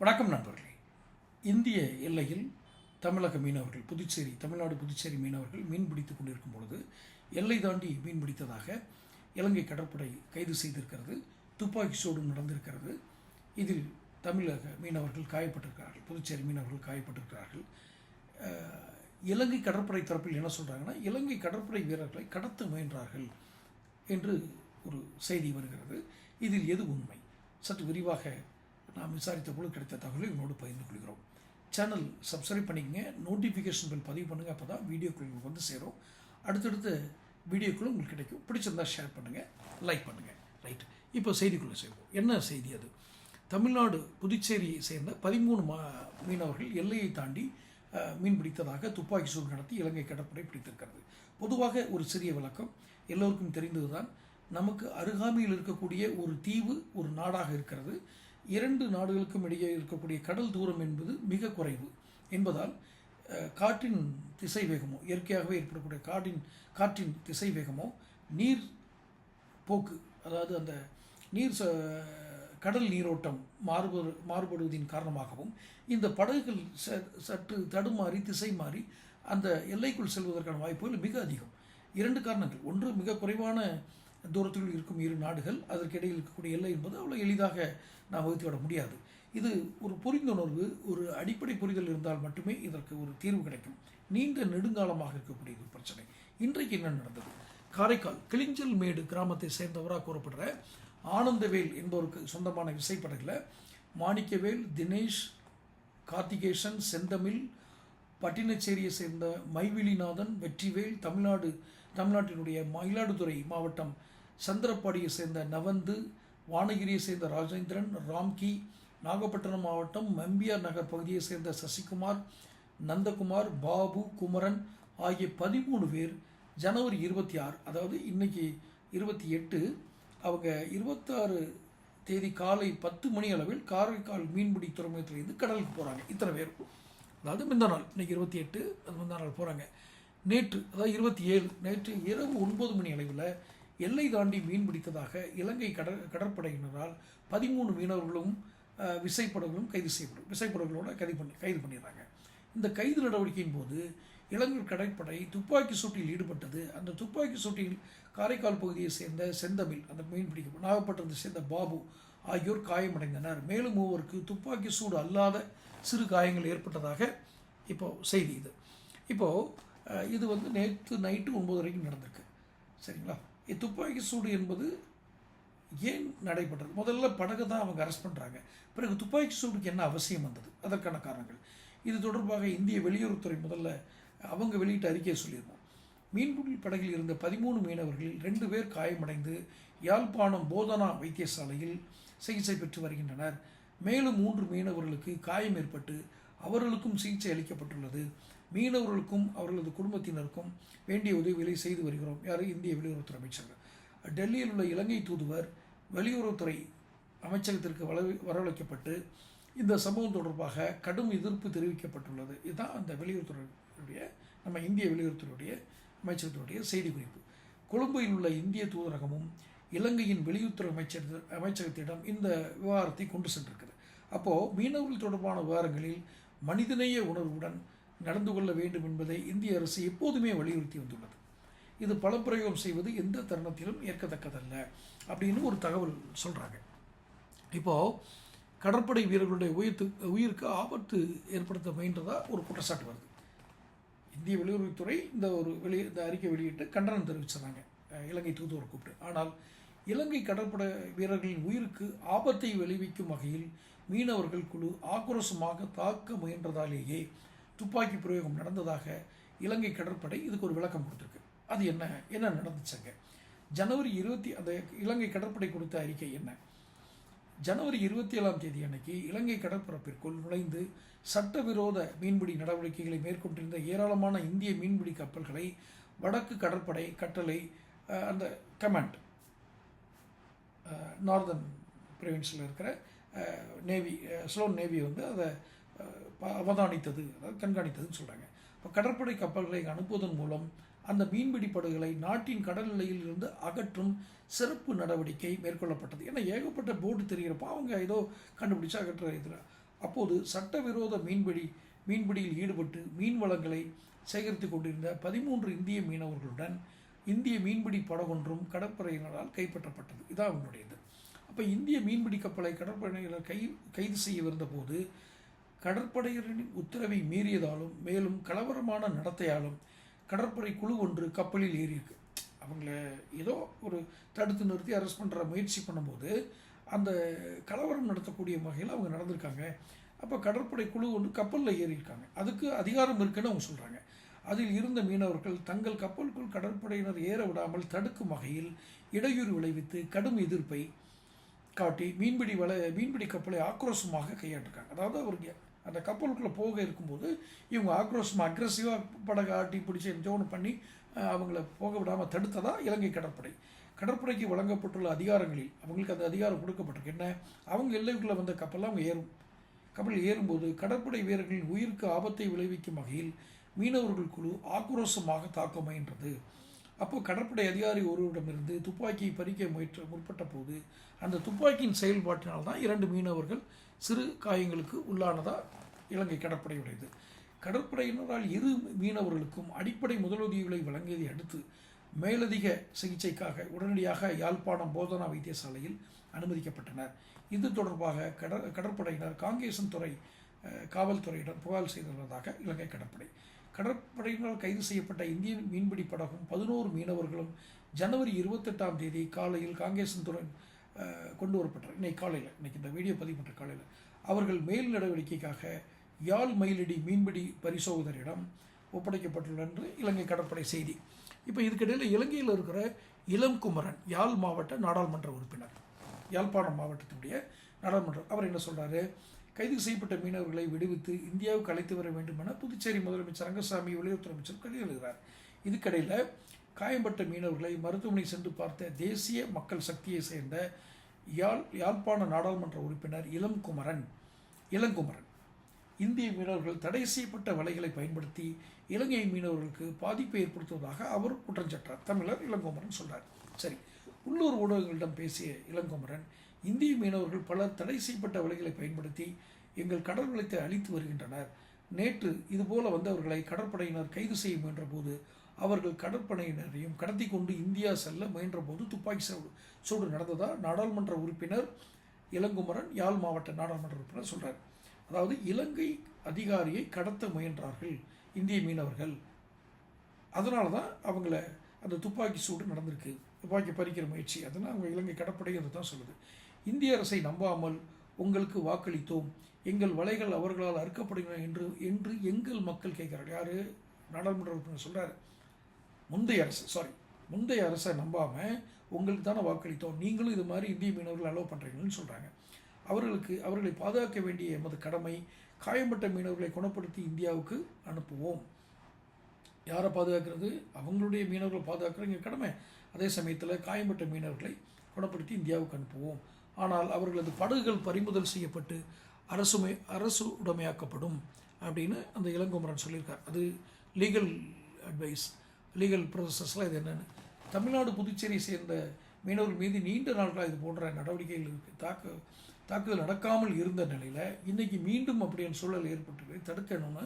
வணக்கம் நண்பர்களே. இந்திய எல்லையில் தமிழக மீனவர்கள் புதுச்சேரி தமிழ்நாடு புதுச்சேரி மீனவர்கள் மீன் பிடித்து கொண்டிருக்கும் பொழுது எல்லை தாண்டி மீன் பிடித்ததாக இலங்கை கடற்படை கைது செய்திருக்கிறது. துப்பாக்கி சூடும் நடந்திருக்கிறது. இதில் தமிழக மீனவர்கள் காயப்பட்டிருக்கிறார்கள் புதுச்சேரி மீனவர்கள் காயப்பட்டிருக்கிறார்கள். இலங்கை கடற்படை தரப்பில் என்ன சொல்கிறாங்கன்னா இலங்கை கடற்படை வீரர்களை கடத்த முயன்றார்கள் என்று ஒரு செய்தி வருகிறது. இதில் எது உண்மை? சற்று விரிவாக நாம் விசாரித்த பொழுது கிடைத்த தகவலை உங்களோடு பகிர்ந்து கொள்கிறோம். சேனல் சப்ஸ்கிரைப் பண்ணிக்கங்க. நோட்டிஃபிகேஷன் பில் பதிவு பண்ணுங்கள் அப்போ தான் வீடியோக்கள் உங்களுக்கு வந்து சேரும். அடுத்தடுத்து வீடியோக்களும் உங்களுக்கு கிடைக்கும். பிடிச்சிருந்தா ஷேர் பண்ணுங்கள் லைக் பண்ணுங்கள் ரைட் இப்போ செய்திக்குள்ளே செய்வோம் என்ன செய்தி அது? தமிழ்நாடு புதுச்சேரியை சேர்ந்த பதிமூணு மா மீனவர்கள் எல்லையை தாண்டி மீன் பிடித்ததாக துப்பாக்கி சூடு நடத்தி இலங்கை கடற்படை பிடித்திருக்கிறது. பொதுவாக ஒரு சிறிய விளக்கம். எல்லோருக்கும் தெரிந்ததுதான். நமக்கு அருகாமையில் இருக்கக்கூடிய ஒரு தீவு ஒரு நாடாக இருக்கிறது. இரண்டு நாடுகளுக்கும் இடையே இருக்கக்கூடிய கடல் தூரம் என்பது மிக குறைவு என்பதால் காற்றின் திசை வேகமோ இயற்கையாகவே ஏற்படக்கூடிய காற்றின் காற்றின் திசை வேகமோ நீர் போக்கு அதாவது அந்த நீர் ச- கடல் நீரோட்டம் மாறுபடு மாறுபடுவதின் காரணமாகவும் இந்த படகுகள் ச- சற்று தடுமாறி திசை மாறி அந்த எல்லைக்குள் செல்வதற்கான வாய்ப்புகள் மிக அதிகம். இரண்டு காரணங்கள். ஒன்று மிக குறைவான தூரத்தில் இருக்கும் இரு நாடுகள் அதற்கிடையில் இருக்கக்கூடிய எல்லை என்பது அவ்வளோ எளிதாக நாம் வகுத்துவிட முடியாது. இது ஒரு புரிந்துணர்வு ஒரு அடிப்படை புரிதல் இருந்தால் மட்டுமே இதற்கு ஒரு தீர்வு கிடைக்கும். நீண்ட நெடுங்காலமாக இருக்கக்கூடிய ஒரு பிரச்சனை. இன்றைக்கு என்ன நடந்தது? காரைக்கால் கிளிஞ்சல் மேடு கிராமத்தை சேர்ந்தவராக கூறப்படுற ஆனந்தவேல் என்பவருக்கு சொந்தமான விசைப்படகுல மாணிக்கவேல் தினேஷ் கார்த்திகேசன் செந்தமிழ் பட்டினச்சேரியை சேர்ந்த மைவிலிநாதன் வெற்றிவேல் தமிழ்நாடு தமிழ்நாட்டினுடைய மயிலாடுதுறை மாவட்டம் சந்திரப்பாடியை சேர்ந்த நவந்து வானகிரியை சேர்ந்த ராஜேந்திரன் ராம்கி நாகப்பட்டினம் மாவட்டம் மம்பியார் நகர் பகுதியை சேர்ந்த சசிகுமார் நந்தகுமார் பாபு குமரன் ஆகிய பதிமூணு பேர் ஜனவரி இருபத்தி ஆறு அதாவது இன்னைக்கு இருபத்தி எட்டு அவங்க இருபத்தாறு தேதி காலை பத்து மணி அளவில் காரைக்கால் மீன்பிடி துறைமுகத்திலிருந்து கடலுக்கு போகிறாங்க இத்தனை பேர். அதாவது முந்தா நாள் இன்னைக்கு இருபத்தி எட்டு அது முந்தா நாள் போகிறாங்க நேற்று அதாவது இருபத்தி ஏழு நேற்று இரவு ஒன்பது மணி அளவில் எல்லை தாண்டி மீன் பிடித்ததாக இலங்கை கடற் கடற்படையினரால் பதிமூணு மீனவர்களும் விசைப்படகுகளும் கைது செய்யப்படும். விசைப்படகுகளோட கைது பண்ணி கைது பண்ணிடுறாங்க. இந்த கைது நடவடிக்கையின் போது இலங்கை கடற்படை துப்பாக்கி சூட்டில் ஈடுபட்டது. அந்த துப்பாக்கி சூட்டில் காரைக்கால் பகுதியை சேர்ந்த செந்தமிழ் அந்த மீன் பிடிக்க நாகப்பட்டினத்தை சேர்ந்த பாபு ஆகியோர் காயமடைந்தனர். மேலும் மூவருக்கு துப்பாக்கி சூடு அல்லாத சிறு காயங்கள் ஏற்பட்டதாக இப்போது செய்தி இது. இப்போது இது வந்து நேற்று நைட்டு ஒன்பது வரைக்கும் நடந்திருக்கு. சரிங்களா? துப்பாக்கி சூடு என்பது ஏன் நடைபெற்றது? முதல்ல படகு தான் அவங்க அரெஸ்ட் பண்ணுறாங்க பிறகு துப்பாக்கி சூடுக்கு என்ன அவசியம் வந்தது? அதற்கான காரணங்கள். இது தொடர்பாக இந்திய வெளியுறவுத்துறை முதல்ல அவங்க வெளியிட்ட அறிக்கையை சொல்லியிருந்தோம். மீன்பிடி படகில் இருந்த பதிமூணு மீனவர்களில் ரெண்டு பேர் காயமடைந்து யாழ்ப்பாணம் போதனா வைத்தியசாலையில் சிகிச்சை பெற்று வருகின்றனர். மேலும் மூன்று மீனவர்களுக்கு காயம் ஏற்பட்டு அவர்களுக்கும் சிகிச்சை அளிக்கப்பட்டுள்ளது. மீனவர்களுக்கும் அவர்களது குடும்பத்தினருக்கும் வேண்டிய உதவிகளை செய்து வருகிறோம். யார்? இந்திய வெளியுறவுத்துறை அமைச்சர் டெல்லியில் உள்ள இலங்கை தூதுவர் வெளியுறவுத்துறை அமைச்சகத்திற்கு வர வரவழைக்கப்பட்டு இந்த சம்பவம் தொடர்பாக கடும் எதிர்ப்பு தெரிவிக்கப்பட்டுள்ளது. இதுதான் அந்த வெளியுறவுத்துறையுடைய நம்ம இந்திய வெளியுறவுத்துறையுடைய அமைச்சகத்தினுடைய செய்திக்குறிப்பு. கொழும்பில் உள்ள இந்திய தூதரகமும் இலங்கையின் வெளியுறவுத்துறை அமைச்சர் அமைச்சகத்திடம் இந்த விவகாரத்தை கொண்டு சென்றிருக்கிறது. அப்போது மீனவர்கள் தொடர்பான விவகாரங்களில் மனிதநேய உணர்வுடன் நடந்து கொள்ள வேண்டும் என்பதை இந்திய அரசு எப்போதுமே வலியுறுத்தி வந்துள்ளது. இது பலப்பிரயோகம் செய்வது எந்த தருணத்திலும் ஏற்கத்தக்கதல்ல அப்படின்னு ஒரு தகவல் சொல்கிறாங்க இப்போது கடற்படை வீரர்களுடைய உயிர்த்து உயிருக்கு ஆபத்து ஏற்படுத்த முயன்றதாக ஒரு குற்றச்சாட்டு வருது. இந்திய வெளியுறவுத்துறை இந்த ஒரு வெளி இந்த அறிக்கை வெளியிட்டு கண்டனம் தெரிவிச்சிடறாங்க இலங்கை தூதுவர் கூப்பிட்டு. ஆனால் இலங்கை கடற்படை வீரர்களின் உயிருக்கு ஆபத்தை விளைவிக்கும் வகையில் மீனவர்கள் குழு ஆக்ரோஷமாக தாக்க முயன்றதாலேயே துப்பாக்கி பிரயோகம் நடந்ததாக இலங்கை கடற்படை இதுக்கு ஒரு விளக்கம் கொடுத்துருக்கு. அது என்ன? என்ன நடந்துச்சுங்க? ஜனவரி இருபத்தி அந்த இலங்கை கடற்படை கொடுத்த அறிக்கை என்ன? ஜனவரி இருபத்தி ஏழாம் தேதி அன்னைக்கு இலங்கை கடற்பரப்பிற்குள் நுழைந்து சட்டவிரோத மீன்பிடி நடவடிக்கைகளை மேற்கொண்டிருந்த ஏராளமான இந்திய மீன்பிடி கப்பல்களை வடக்கு கடற்படை கட்டளை அந்த கமாண்ட் நார்தன் ப்ரொவின்ஸில் இருக்கிற நேவி ஸ்லோன் நேவி வந்து அதை அவதானித்தது அதாவது கண்காணித்ததுன்னு சொல்கிறாங்க இப்போ கடற்படை கப்பல்களை அனுப்புவதன் மூலம் அந்த மீன்பிடி படகுகளை நாட்டின் கடல் எல்லையில் இருந்து அகற்றும் சிறப்பு நடவடிக்கை மேற்கொள்ளப்பட்டது. ஏன்னா ஏகப்பட்ட போட்டு தெரிகிறப்போ அவங்க ஏதோ கண்டுபிடிச்சு அகற்ற இதில் அப்போது சட்டவிரோத மீன்பிடி மீன்பிடியில் ஈடுபட்டு மீன் வளங்களை சேகரித்து கொண்டிருந்த பதிமூன்று இந்திய மீனவர்களுடன் இந்திய மீன்பிடி படகொன்றும் கடற்படையினரால் கைப்பற்றப்பட்டது. இதான் அவனுடையது. அப்போ இந்திய மீன்பிடி கப்பலை கடற்படையினர் கை கைது செய்யவிருந்த போது கடற்படையினரின் உத்தரவை மீறியதாலும் மேலும் கலவரமான நடத்தையாலும் கடற்படை குழு ஒன்று கப்பலில் ஏறியிருக்கு. அவங்கள ஏதோ ஒரு தடுத்து நிறுத்தி அரெஸ்ட் பண்ணுற முயற்சி பண்ணும்போது அந்த கலவரம் நடத்தக்கூடிய வகையில் அவங்க நடந்திருக்காங்க. அப்போ கடற்படை குழு ஒன்று கப்பலில் ஏறியிருக்காங்க. அதுக்கு அதிகாரம் இருக்குன்னு அவங்க சொல்கிறாங்க அதில் இருந்த மீனவர்கள் தங்கள் கப்பலுக்குள் கடற்படையினர் ஏற விடாமல் தடுக்கும் வகையில் இடையூறு விளைவித்து கடும் எதிர்ப்பை காட்டி மீன்பிடி வலை மீன்பிடி கப்பலை ஆக்ரோஷமாக கையாண்டிருக்காங்க. அதாவது அவருக்கு அந்த கப்பலுக்குள்ளே போக இருக்கும்போது இவங்க ஆக்ரோஷமாக அக்ரஸிவாக படகு ஆட்டி பிடிச்சி ஜோன் பண்ணி அவங்கள போக விடாமல் தடுத்ததா இலங்கை கடற்படை. கடற்படைக்கு வழங்கப்பட்டுள்ள அதிகாரங்களில் அவங்களுக்கு அந்த அதிகாரம் கொடுக்கப்பட்டிருக்கு. என்ன? அவங்க எல்லைக்குள்ளே வந்த கப்பலில் அவங்க ஏறும். கப்பலில் ஏறும்போது கடற்படை வீரர்களின் உயிருக்கு ஆபத்தை விளைவிக்கும் வகையில் மீனவர்கள் குழு ஆக்ரோஷமாக தாக்க முயன்றது அப்போ கடற்படை அதிகாரி ஒருவரிடமிருந்து துப்பாக்கியை பறிக்க முயற்ற முற்பட்ட போது அந்த துப்பாக்கியின் செயல்பாட்டினால் தான் இரண்டு மீனவர்கள் சிறு காயங்களுக்கு உள்ளானதா இலங்கை கடற்படையுடையது. கடற்படையினரால் இரு மீனவர்களுக்கும் அடிப்படை முதலுதவிகளை வழங்கியதை அடுத்து மேலதிக சிகிச்சைக்காக உடனடியாக யாழ்ப்பாணம் போதனா வைத்தியசாலையில் அனுமதிக்கப்பட்டனர். இது தொடர்பாக கட கடற்படையினர் காங்கேசன் துறை காவல்துறையிடம் புகார் செய்துள்ளதாக இலங்கை கடற்படை. கடற்படையினரால் கைது செய்யப்பட்ட இந்திய மீன்பிடி படகும் பதினோரு மீனவர்களும் ஜனவரி இருபத்தெட்டாம் தேதி காலையில் காங்கேசன்துடன் கொண்டு வரப்பட்டார் இன்னைக்கு காலையில் இன்னைக்கு இந்த வீடியோ பதிவு பண்ணுற காலையில். அவர்கள் மேல் நடவடிக்கைக்காக யாழ் மயிலடி மீன்பிடி பரிசோதனரிடம் ஒப்படைக்கப்பட்டுள்ளனர் என்று இலங்கை கடற்படை செய்தி. இப்போ இதுக்கிடையில் இலங்கையில் இருக்கிற இளம்குமரன் யாழ் மாவட்ட நாடாளுமன்ற உறுப்பினர் யாழ்ப்பாணம் மாவட்டத்தினுடைய நாடாளுமன்றம் அவர் என்ன சொல்கிறாரு கைது செய்யப்பட்ட மீனவர்களை விடுவித்து இந்தியாவுக்கு அழைத்து வர வேண்டும் என புதுச்சேரி முதலமைச்சர் ரங்கசாமி வெளியுறவுத்துறை அமைச்சர் கடிதம் எழுதுகிறார். இதுக்கிடையில் காயம்பட்ட மீனவர்களை மருத்துவமனை சென்று பார்த்த தேசிய மக்கள் சக்தியை சேர்ந்த யாழ் யாழ்ப்பாண நாடாளுமன்ற உறுப்பினர் இளம்குமரன் இளங்குமரன் இந்திய மீனவர்கள் தடை செய்யப்பட்ட வலைகளை பயன்படுத்தி இலங்கை மீனவர்களுக்கு பாதிப்பை ஏற்படுத்துவதாக அவர் குற்றஞ்சாட்டார் தமிழர் இளங்குமரன் சொல்றார். சரி உள்ளூர் ஊடகங்களிடம் பேசிய இளங்குமரன் இந்திய மீனவர்கள் பலர் தடை செய்யப்பட்ட வலைகளை பயன்படுத்தி எங்கள் கடல் வளத்தை அழித்து வருகின்றனர். நேற்று இதுபோல வந்தவர்களை கடற்படையினர் கைது செய்ய முயன்ற போது அவர்கள் கடற்படையினரையும் கடத்தி கொண்டு இந்தியா செல்ல முயன்ற போது துப்பாக்கி சூடு சூடு நடந்ததா? நாடாளுமன்ற உறுப்பினர் இளங்குமரன் யாழ் மாவட்ட நாடாளுமன்ற உறுப்பினர் சொல்றார். அதாவது இலங்கை அதிகாரியை கடத்த முயன்றார்கள் இந்திய மீனவர்கள். அதனால தான் அவங்கள அந்த துப்பாக்கி சூடு நடந்திருக்கு. துப்பாக்கி பறிக்கிற முயற்சி. அதனால் அவங்க இலங்கை கடற்படை அதை தான் சொல்லுது. இந்திய அரசை நம்பாமல் உங்களுக்கு வாக்களித்தோம். எங்கள் வலைகள் அவர்களால் அறுக்கப்படுகின்றன என்று என்று எங்கள் மக்கள் கேட்குறாங்க யார்? நாடாளுமன்ற உறுப்பினர் சொல்கிறார் முந்தைய அரசு சாரி முந்தைய அரசை நம்பாமல் உங்களுக்கு தானே வாக்களித்தோம். நீங்களும் இது மாதிரி இந்திய மீனவர்கள் அலோவ் பண்ணுறீங்கன்னு சொல்கிறாங்க அவர்களுக்கு அவர்களை பாதுகாக்க வேண்டிய எமது கடமை காயம்பட்ட மீனவர்களை குணப்படுத்தி இந்தியாவுக்கு அனுப்புவோம். யாரை பாதுகாக்கிறது? அவங்களுடைய மீனவர்களை பாதுகாக்கிறது எங்கள் கடமை. அதே சமயத்தில் காயம்பட்ட மீனவர்களை குணப்படுத்தி இந்தியாவுக்கு அனுப்புவோம். ஆனால் அவர்களது படகுகள் பறிமுதல் செய்யப்பட்டு அரசுமை அரசு உடைமையாக்கப்படும் அப்படின்னு அந்த இளங்குமரன் சொல்லியிருக்கார். அது லீகல் அட்வைஸ் லீகல் ப்ரோசஸில் இது என்னென்னு. தமிழ்நாடு புதுச்சேரியை சேர்ந்த மீனவர்கள் மீது நீண்ட நாட்களாக இது போன்ற நடவடிக்கைகள் இருக்குது தாக்கு தாக்குதல் நடக்காமல் இருந்த நிலையில் இன்றைக்கி மீண்டும் அப்படியான சூழல் ஏற்பட்டு தடுக்கணும்னு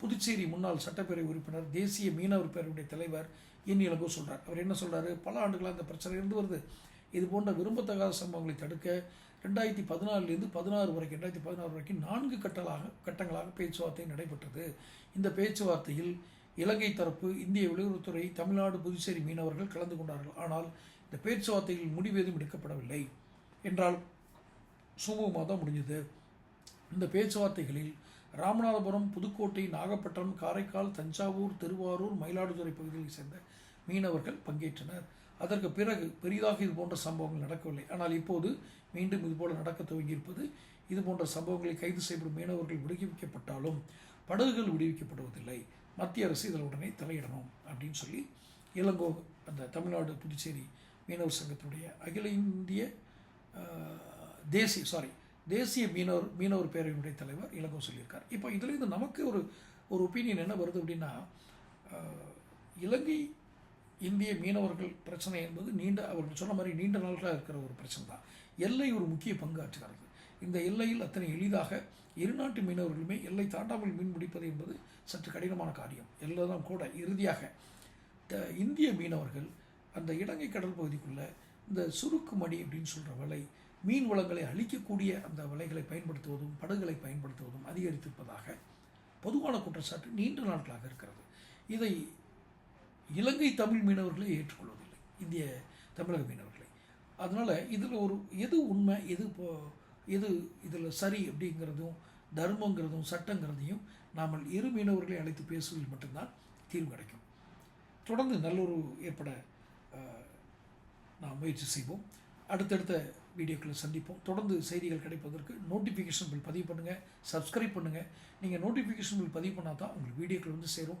புதுச்சேரி முன்னாள் சட்டப்பேரவை உறுப்பினர் தேசிய மீனவர் பேரவையுடைய தலைவர் என் இளங்கோ சொல்கிறார் அவர் என்ன சொல்கிறாரு பல ஆண்டுகளாக இந்த பிரச்சனை இருந்து வருது. இது போன்ற விரும்பத்தகாத சம்பவங்களை தடுக்க ரெண்டாயிரத்தி பதினாலுலேருந்து பதினாறு வரைக்கும் ரெண்டாயிரத்தி பதினாறு வரைக்கும் நான்கு கட்டலாக கட்டங்களாக பேச்சுவார்த்தை நடைபெற்றது. இந்த பேச்சுவார்த்தையில் இலங்கை தரப்பு இந்திய வெளியுறவுத்துறை தமிழ்நாடு புதுச்சேரி மீனவர்கள் கலந்து கொண்டார்கள். ஆனால் இந்த பேச்சுவார்த்தையில் முடிவு எதுவும் எடுக்கப்படவில்லை. என்றால் சுமூகமாக தான் முடிஞ்சது. இந்த பேச்சுவார்த்தைகளில் ராமநாதபுரம் புதுக்கோட்டை நாகப்பட்டினம் காரைக்கால் தஞ்சாவூர் திருவாரூர் மயிலாடுதுறை பகுதிகளைச் சேர்ந்த மீனவர்கள் பங்கேற்றனர். அதற்கு பிறகு பெரிதாக இது போன்ற சம்பவங்கள் நடக்கவில்லை. ஆனால் இப்போது மீண்டும் இதுபோல நடக்க துவங்கியிருப்பது இது போன்ற சம்பவங்களை கைது செய்யப்படும் மீனவர்கள் விடுவிக்கப்பட்டாலும் படகுகள் விடுவிக்கப்படுவதில்லை. மத்திய அரசு இதில் உடனே தலையிடணும் அப்படின்னு சொல்லி இளங்கோ அந்த தமிழ்நாடு புதுச்சேரி மீனவர் சங்கத்தினுடைய அகில இந்திய தேசிய சாரி தேசிய மீனவர் மீனவர் பேரவையினுடைய தலைவர் இளங்கோ சொல்லியிருக்கார். இப்போ இதுலேருந்து நமக்கு ஒரு ஒரு ஒப்பீனியன் என்ன வருது அப்படின்னா இலங்கை இந்திய மீனவர்கள் பிரச்சனை என்பது நீண்ட அவர்கள் சொன்ன மாதிரி நீண்ட நாட்களாக இருக்கிற ஒரு பிரச்சனை தான் எல்லை ஒரு முக்கிய பங்கு ஆற்றுகிறது இந்த எல்லையில் அத்தனை எளிதாக இரு நாட்டு மீனவர்களுமே எல்லை தாண்டாமல் மீன் பிடிப்பது என்பது சற்று கடினமான காரியம். எல்லாம் கூட இறுதியாக இந்திய மீனவர்கள் அந்த இலங்கை கடல் பகுதிக்குள்ளே இந்த சுருக்கு மணி அப்படின்னு சொல்கிற வலை மீன் வளங்களை அழிக்கக்கூடிய அந்த வலைகளை பயன்படுத்துவதும் படகுகளை பயன்படுத்துவதும் அதிகரித்திருப்பதாக பொதுவான குற்றச்சாட்டு நீண்ட நாட்களாக இருக்கிறது. இதை இலங்கை தமிழ் மீனவர்களை ஏற்றுக்கொள்வதில்லை. இந்திய தமிழக மீனவர்களை. அதனால் இதில் ஒரு எது உண்மை எது இப்போ எது இதில் சரி அப்படிங்கிறதும் தர்மங்கிறதும் சட்டங்கிறதையும் நாம் இரு மீனவர்களை அழைத்து பேசுவதில் மட்டும்தான் தீர்வு கிடைக்கும். தொடர்ந்து நல்லொரு ஏற்பட நாம் முயற்சி செய்வோம். அடுத்தடுத்த வீடியோக்களை சந்திப்போம். தொடர்ந்து செய்திகள் கிடைப்பதற்கு நோட்டிஃபிகேஷன் பில் பதிவு பண்ணுங்கள் சப்ஸ்கிரைப் பண்ணுங்கள் நீங்கள் நோட்டிஃபிகேஷன் பில் பதிவு பண்ணால் தான் உங்களுக்கு வீடியோக்கள் வந்து சேரும்.